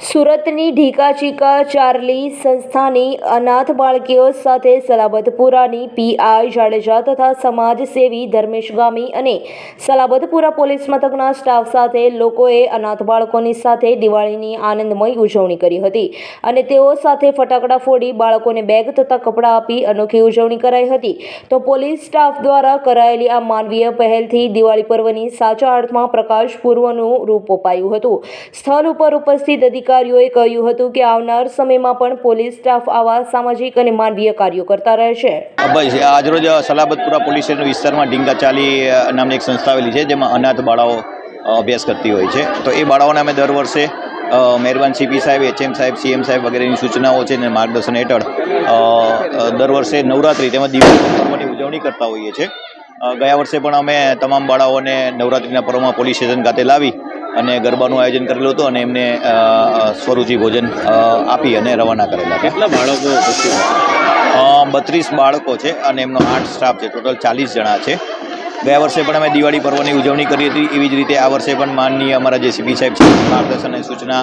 સુરતની ઢીકાચીકા ચાર્લી સંસ્થાની અનાથ બાળકીઓ સાથે સલાબતપુરાની પીઆઈ જાડેજા તથા સમાજસેવી ધર્મેશ ગામી અને સલાબતપુરા પોલીસ મથકના સ્ટાફ સાથે લોકોએ અનાથ બાળકોની સાથે દિવાળીની આનંદમય ઉજવણી કરી હતી અને તેઓ સાથે ફટાકડા ફોડી બાળકોને બેગ તથા કપડાં આપી અનોખી ઉજવણી કરાઈ હતી. તો પોલીસ સ્ટાફ દ્વારા કરાયેલી આ માનવીય પહેલથી દિવાળી પર્વની સાચા અર્થમાં પ્રકાશ પૂર્વનું રૂપ અપાયું હતું. સ્થળ ઉપર ઉપસ્થિત અધિકારીઓએ કહ્યું હતું કે આવનાર સમયમાં પણ પોલીસ સ્ટાફ આવા સામાજિક અને માનવીય કાર્યો કરતા રહેશે. બસ, આજરોજ સલાબતપુરા પોલીસ સ્ટેશન વિસ્તારમાં ડીંગા ચાલી નામની એક સંસ્થા આવેલી છે, જેમાં અનાથ બાળાઓ અભ્યાસ કરતી હોય છે. તો એ બાળાઓને અમે દર વર્ષે મહેરબાન સીપી સાહેબ, એચએમ સાહેબ, સીએમ સાહેબ વગેરેની સૂચનાઓ છે અને માર્ગદર્શન હેઠળ દર વર્ષે નવરાત્રિ તેમજ દિવાળી ઉજવણી કરતા હોઈએ છીએ ગયા વર્ષે પણ અમે તમામ બાળાઓને નવરાત્રિના પર્વમાં પોલીસ સ્ટેશન ખાતે લાવી અને ગરબાનું આયોજન કરેલું હતું અને એમને સ્વરૂચિ ભોજન આપી અને રવાના કરેલા કેટલા બાળકો બત્રીસ બાળકો છે અને એમનો આઠ સ્ટાફ છે. ટોટલ ચાલીસ જણા છે. ગયા વર્ષે પણ અમે દિવાળી પર્વની ઉજવણી કરી હતી. એવી જ રીતે આ વર્ષે પણ માનનીય અમારા જે સીપી સાહેબ છે માર્ગદર્શન અને સૂચના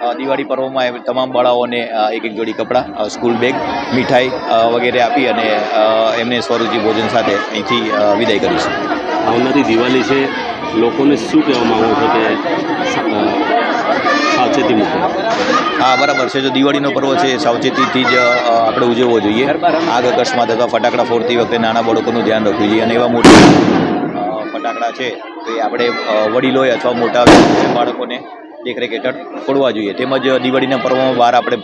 દિવાળી પર્વમાં એ તમામ બાળાઓને એક એક જોડી કપડાં સ્કૂલ બેગ મીઠાઈ વગેરે આપી અને એમને સ્વરૂચિ ભોજન સાથે અહીંથી વિદાય કરીશું. આવનારી દિવાળી છે લોકોને શું કહેવા માગો છો કે સાવચેતી મૂકો? હા બરાબર છે. જો દિવાળીનો પર્વ છે સાવચેતીથી જ આપણે ઉજવવો જોઈએ. આગ અકસ્માત અથવા ફટાકડા ફોડતી વખતે નાના બાળકોનું ધ્યાન રાખવું જોઈએ. અને એવા મોટા ફટાકડા છે તો એ આપણે વડીલોએ અથવા મોટા બાળકોને દેખરેખ હેઠળ ફોડવા જોઈએ. તેમજ દિવાળીના પર્વમાં બહાર આપણે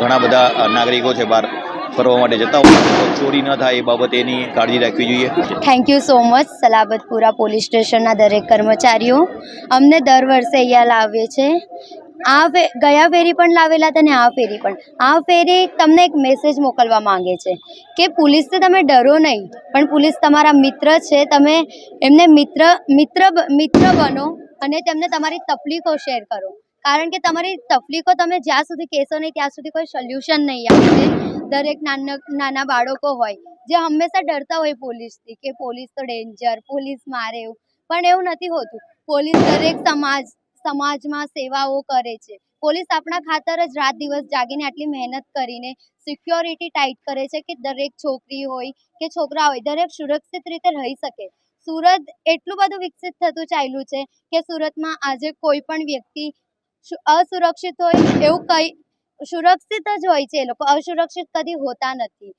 ઘણા બધા નાગરિકો છે બહાર ફરવા માટે જતા હોય. ચોરી ન થાય એ બાબતે એની કાળજી રાખવી જોઈએ. Thank you so much Salabatpura police સ્ટેશનના દરેક કર્મચારીઓ. અમને દર વર્ષે અહીંયા લાવે છે. આ ગયા ફેરી પણ લાવેલા હતા ને આ ફેરી પણ. આ ફેરી તમને એક મેસેજ મોકલવા માંગે છે કે પોલીસથી તમે ડરો નહીં, પણ પોલીસ તમારા મિત્ર છે. તમે એમને મિત્ર મિત્ર મિત્ર બનો. અને તેમને તમારી તકલીફો શેર કરો. કારણ કે તમારી તકલીફો તમે જ્યાં સુધી કહેશો નહીં, ત્યાં સુધી કોઈ સોલ્યુશન નહીં આવશે દરેક નાના નાના બાળકો હોય, જે હંમેશા ડરતા હોય પોલીસથી કે પોલીસ તો ડેન્જર પોલીસ મારે એવું. પણ એવું નથી હોતું. પોલીસ દરેક સમાજ, સમાજમાં સેવાઓ કરે છે. પોલીસ આપણા ખાતર જ રાત દિવસ જાગીને આટલી મહેનત કરીને સિક્યોરિટી ટાઈટ કરે છે કે દરેક છોકરી હોય કે છોકરા હોય, દરેક સુરક્ષિત રીતે રહી શકે. સુરત એટલું બધું વિકસિત થતું ચાલ્યું છે કે સુરતમાં આજે કોઈ પણ વ્યક્તિ અસુરક્ષિત હોય એવું કંઈ, સુરક્ષિત જ હોય છે એ લોકો, અસુરક્ષિત કદી હોતા નથી.